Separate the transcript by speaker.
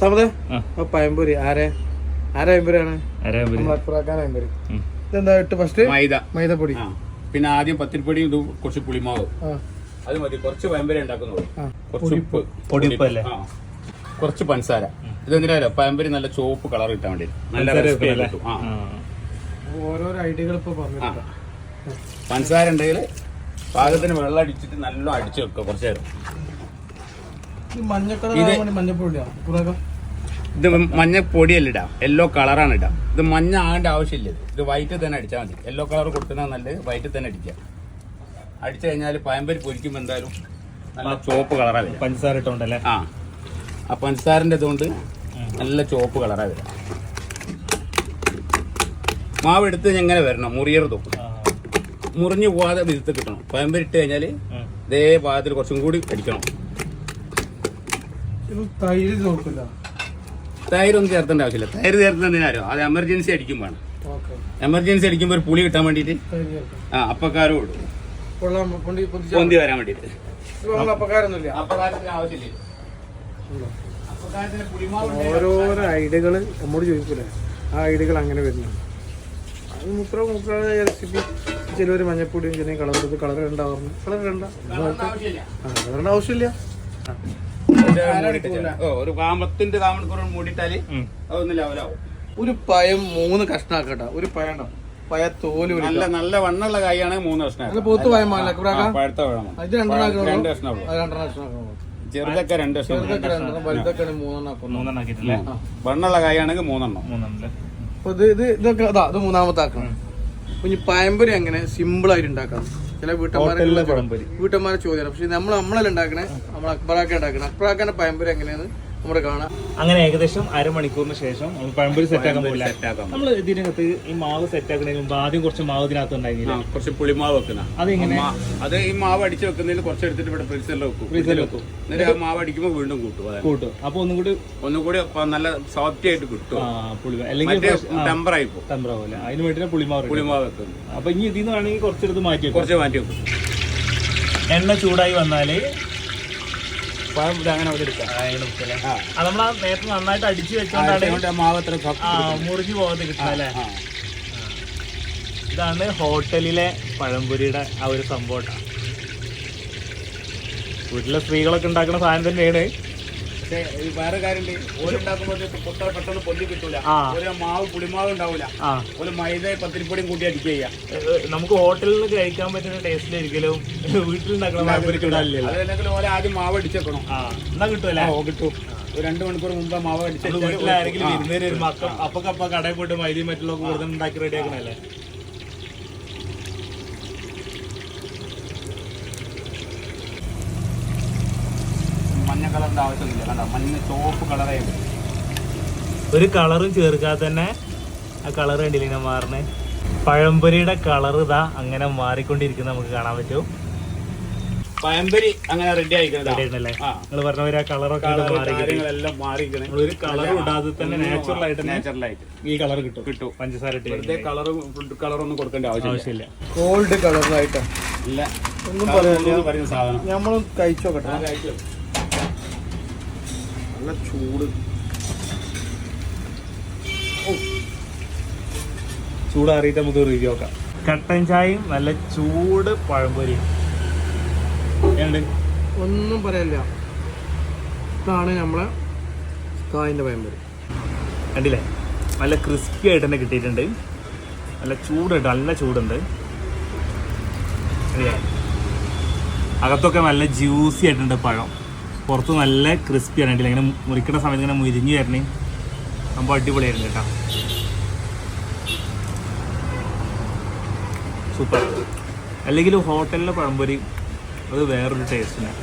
Speaker 1: സമതെ. പയമ്പൂരി. ആരെ? ആരെ നമ്മൾ അക്ബറാക്കാൻ ഇതെന്താ ഇട്ട് ഫസ്റ്റ്
Speaker 2: മൈദ.
Speaker 1: മൈദപ്പൊടി.
Speaker 2: പിന്നെ ആദ്യം പത്തിരിപ്പൊടി ഇത് കുറച്ച് പുളിമാവ്. അത് മതി. കുറച്ച് പയമ്പര ഉണ്ടാക്കുന്നുള്ളൂ കുറച്ച് ഉപ്പ്.
Speaker 3: പൊടിയുപ്പ് അല്ലേ?
Speaker 2: കുറച്ച് പഞ്ചസാര. ഇതെന്തിനാ പയമ്പരി നല്ല ചുവപ്പ് കളർ കിട്ടാൻ വേണ്ടി. നല്ല
Speaker 1: ഓരോരോ ഐഡിയകൾ ഇപ്പൊ പറഞ്ഞു
Speaker 2: പഞ്ചസാര ഉണ്ടെങ്കിൽ പാകത്തിന് വെള്ളം അടിച്ചിട്ട് നല്ല അടിച്ചു വെക്കുക കുറച്ചേരം
Speaker 1: ഈ മഞ്ഞ കളർ മഞ്ഞപ്പൊടിയാണ്?
Speaker 2: ഇത് മഞ്ഞ പൊടിയല്ല ഇടാം യെല്ലോ കളറാണ് ഇടാം ഇത് മഞ്ഞ ആകേണ്ട ആവശ്യമില്ല. ഇത്. വൈറ്റ് തന്നെ അടിച്ചാൽ മതി. യെല്ലോ കളർ കൊടുക്കുന്ന നല്ലത്. വൈറ്റ് തന്നെ അടിക്കുക. അടിച്ചു കഴിഞ്ഞാൽ പയമ്പരി പൊരിക്കുമ്പോൾ എന്തായാലും നല്ല ചുവപ്പ് കളറാണ് വരിക.
Speaker 3: പഞ്ചസാര ഇട്ടോണ്ടല്ലേ?
Speaker 2: ആ. ആ പഞ്ചസാരന്റെ ഇതുകൊണ്ട് നല്ല ചുവപ്പ് കളറാണ് വരിക. മാവ് എടുത്ത് എങ്ങനെ വരണം. മുറിയരുത് മുറിഞ്ഞു പോകാതെ വിധത്ത് കിട്ടണം. പയമ്പരി ഇട്ട് കഴിഞ്ഞാൽ ഇതേ പാകത്തിൽ കുറച്ചും കൂടി അടിക്കണം.
Speaker 1: ഇത് തൈര് നോക്കില്ല
Speaker 2: തൈരൊന്നും ചേർത്തേണ്ട ആവശ്യമില്ല. തൈര് ചേർത്തുന്നതിനാരോ അത് എമർജൻസി
Speaker 1: അടിക്കുമ്പോൾ
Speaker 2: എമർജൻസി അടിക്കുമ്പോൾ ഒരു പുളി കിട്ടാൻ വേണ്ടിയിട്ട് ആ അപ്പക്കാരും ഇടും.
Speaker 1: പൊന്തി
Speaker 2: വരാൻ വേണ്ടിയിട്ട്
Speaker 1: ഓരോരോ ഐഡിയകൾ നമ്മോട് ചോദിക്കൂലേ? ആ ഐഡിയകൾ അങ്ങനെ വരുന്നുണ്ട്. അത് മുപ്പറ മുപ്പറ റെസിപ്പി ചിലവർ മഞ്ഞപ്പൊടിയും ചെറിയ കളർ കളർ ഉണ്ടാവുന്നു കളർ ഇടണ്ട
Speaker 2: ആവശ്യമില്ല.
Speaker 1: ആ ആവശ്യമില്ല. ആ.
Speaker 2: ഓ ഒരു കാമത്തിന്റെ കാമണിക്കൂർ മൂടിയിട്ടാൽ അതൊന്നും ലെവലാവും.
Speaker 1: ഒരു പയം മൂന്ന് കഷ്ണാക്കട്ട. ഒരു പയം ഉണ്ടോ പയ തോൽ
Speaker 2: നല്ല നല്ല വണ്ണുള്ള കായാണ് മൂന്ന് കഷ്ണം
Speaker 1: പോത്ത് പയം
Speaker 2: പഴുത്ത പഴം
Speaker 1: ഇത് രണ്ടെണ്ണം
Speaker 2: രണ്ട് കഷ്ണം
Speaker 1: രണ്ടെണ്ണം
Speaker 2: ചെറുതൊക്കെ രണ്ട് കഷ്ണം വണ്ണുള്ള കായാണെങ്കിൽ മൂന്നെണ്ണം.
Speaker 1: മൂന്നെണ്ണം ഇത് ഇത് ഇതൊക്കെ അതാ ഇത് മൂന്നാമത്തെ ആക്കണം. ഇനി പയമ്പൊരി അങ്ങനെ സിമ്പിൾ ആയിട്ട് ഉണ്ടാക്കാം. ചില വീട്ടന്മാരെ
Speaker 3: ഹോട്ടലിലെ പഴംപൊരി.
Speaker 1: വീട്ടന്മാരെ ചോദ്യം പക്ഷെ നമ്മൾ നമ്മളല്ല ഉണ്ടാക്കണേ? നമ്മൾ അക്ബറാക്ക ഉണ്ടാക്കണേ? അക്ബറാക്കാന്റെ പയമ്പൊരി എങ്ങനെയാന്ന് നമ്മുടെ കാണാം.
Speaker 3: അങ്ങനെ ഏകദേശം അരമണിക്കൂറിന് ശേഷം പഴംപൊരി സെറ്റ് ആക്കാൻ പോകില്ല നമ്മൾ ഇതിനകത്ത് ഈ മാവ് സെറ്റ് ആക്കുന്നതിന് മുമ്പ് ആദ്യം കുറച്ച് മാവ് ഇതിനകത്ത് ഉണ്ടായിരുന്നില്ല?
Speaker 2: കുറച്ച് പുളിമാവ് വെക്കുന്ന.
Speaker 3: അതെങ്ങനെ?
Speaker 2: അത് ഈ മാവ് അടിച്ച് വെക്കുന്നതിൽ കുറച്ച് എടുത്തിട്ട് ഇവിടെ ഫ്രീസറിൽ വെക്കും.
Speaker 3: ഫ്രീസറിൽ വെക്കും.
Speaker 2: എന്നിട്ട് ആ മാവ് അടിക്കുമ്പോൾ വീണ്ടും കൂട്ടും
Speaker 3: കൂട്ടും. അപ്പൊ ഒന്നും കൂടി
Speaker 2: ഒന്നും കൂടി നല്ല സോഫ്റ്റ് ആയിട്ട് കിട്ടും.
Speaker 3: അല്ലെങ്കിൽ
Speaker 2: ടെമ്പർ ആയി പോകും
Speaker 3: ആവില്ല അതിന് വേണ്ടി പുളിമാവ്.
Speaker 2: പുളിമാവ് വെക്കുന്നു.
Speaker 3: അപ്പൊ ഇനി ഇതിന്ന് വേണമെങ്കിൽ കുറച്ചെടുത്ത് മാറ്റി
Speaker 2: കുറച്ച് മാറ്റി വെക്കും.
Speaker 3: എണ്ണ ചൂടായി വന്നാൽ
Speaker 2: പഴം ഇത് അങ്ങനെ.
Speaker 3: നമ്മൾ ആ നേരത്തെ നന്നായിട്ട് അടിച്ചു
Speaker 2: ആ,
Speaker 3: വെച്ചോണ്ടാണ്. മുറിഞ്ഞു പോകാതെ കിട്ടുന്നല്ലേ ഇതാണ് ഹോട്ടലിലെ പഴംപൊരിയുടെ ആ ഒരു സംഭവം ട്ടാ. വീട്ടിലെ സ്ത്രീകളൊക്കെ ഉണ്ടാക്കുന്ന സാധനം തന്നെയാണ്
Speaker 2: പക്ഷേ ഈ വേറെ കാര്യമുണ്ട്. ഓലുണ്ടാക്കുമ്പോൾ പൊട്ട പെട്ടെന്ന് പൊന്തി കിട്ടൂല. ഒരു മാവ് പുളിമാവ് ഉണ്ടാവില്ല ഒരു മൈദ പത്തിരിപ്പൊടിയും കൂട്ടി അടിക്കുക ചെയ്യാം.
Speaker 3: നമുക്ക് ഹോട്ടലിൽ നിന്ന് കഴിക്കാൻ പറ്റുന്ന പഴംപൊരി കിട്ടാനില്ലല്ലോ
Speaker 2: അതല്ലെങ്കിൽ ഓല ആദ്യം മാവ് അടിച്ചേക്കണം
Speaker 3: ആ എന്നാ കിട്ടുമല്ലേ
Speaker 2: ഓ കിട്ടും. ഒരു രണ്ട് മണിക്കൂർ മുമ്പ് മാവ് അടിച്ചു
Speaker 3: വീട്ടിൽ ആരെങ്കിലും വിരുന്നേര് വരുമ്പോ അക്ക അപ്പൊക്കപ്പ കടയിൽ പോയിട്ട് മൈദയും മറ്റുള്ള കൂടുതൽ ഉണ്ടാക്കി റെഡി
Speaker 2: മഞ്ഞ കളറിന്റെ ആവശ്യമില്ല കണ്ടോ? മഞ്ഞ ചുവപ്പ് കളറേ ഉണ്ട്
Speaker 3: ഒരു കളറും ചേർക്കാതെ തന്നെ ആ കളർ കണ്ടില്ലേ ഇങ്ങനെ മാറണേ പഴംപൊരിയുടെ കളർ ഇതാ അങ്ങനെ മാറിക്കൊണ്ടിരിക്കുന്നത് നമുക്ക് കാണാൻ പറ്റും.
Speaker 2: പഴംപൊരി അങ്ങനെ റെഡി ആയിക്കണതാ
Speaker 3: റെഡി ആയിട്ടല്ലേ
Speaker 2: ആ.
Speaker 3: നിങ്ങൾ പറഞ്ഞ പോലെ ആ കളറൊക്കെ
Speaker 2: കാര്യങ്ങളെല്ലാം മാറിക്കണേ.
Speaker 3: ഒരു കളറും ഇടാതെ തന്നെ നാച്ചുറൽ ആയിട്ട്
Speaker 2: നാച്ചുറൽ ആയിട്ട്.
Speaker 3: ഈ കളർ കിട്ടും.
Speaker 2: കിട്ടും.
Speaker 3: പഞ്ചസാര
Speaker 2: വെറുതെ കളറും ഫുഡ് കളറൊന്നും കൊടുക്കേണ്ട ആവശ്യമില്ല.
Speaker 1: ഗോൾഡ് കളറിലായിട്ട്
Speaker 2: ഇല്ല.
Speaker 1: ഒന്നും പറയാനില്ല
Speaker 2: പറയുന്ന സാധനം.
Speaker 1: നമ്മളും കഴിച്ചോക്കട്ടെ.
Speaker 2: കേട്ടോ കഴിച്ചോ.
Speaker 1: നല്ല ചൂട്.
Speaker 3: ചൂടാറിയിട്ട് നമുക്ക് റിവ്യൂ നോക്കാം. കട്ടൻ ചായയും നല്ല ചൂട് പഴംപൊരിയും.
Speaker 1: ഒന്നും പറയാനില്ല ഇതാണ് നമ്മളെ കായന്റെ പഴംപൊരി.
Speaker 3: കണ്ടില്ലേ? നല്ല ക്രിസ്പി ആയിട്ട് തന്നെ കിട്ടിയിട്ടുണ്ട്. നല്ല ചൂടുണ്ട് നല്ല ചൂടുണ്ട്? അകത്തൊക്കെ നല്ല ജ്യൂസി ആയിട്ടുണ്ട് പഴം. പുറത്ത് നല്ല ക്രിസ്പി ആണ്. കേട്ടില്ല ഇങ്ങനെ മുറിക്കുന്ന സമയത്ത് ഇങ്ങനെ മുരിഞ്ഞ് തരണേ സംഭവം അടിപൊളിയായിരുന്നു കേട്ടോ. സൂപ്പർ അല്ലെങ്കിൽ ഹോട്ടലിലെ പഴംപൊരി അത് വേറൊരു ടേസ്റ്റിനാണ്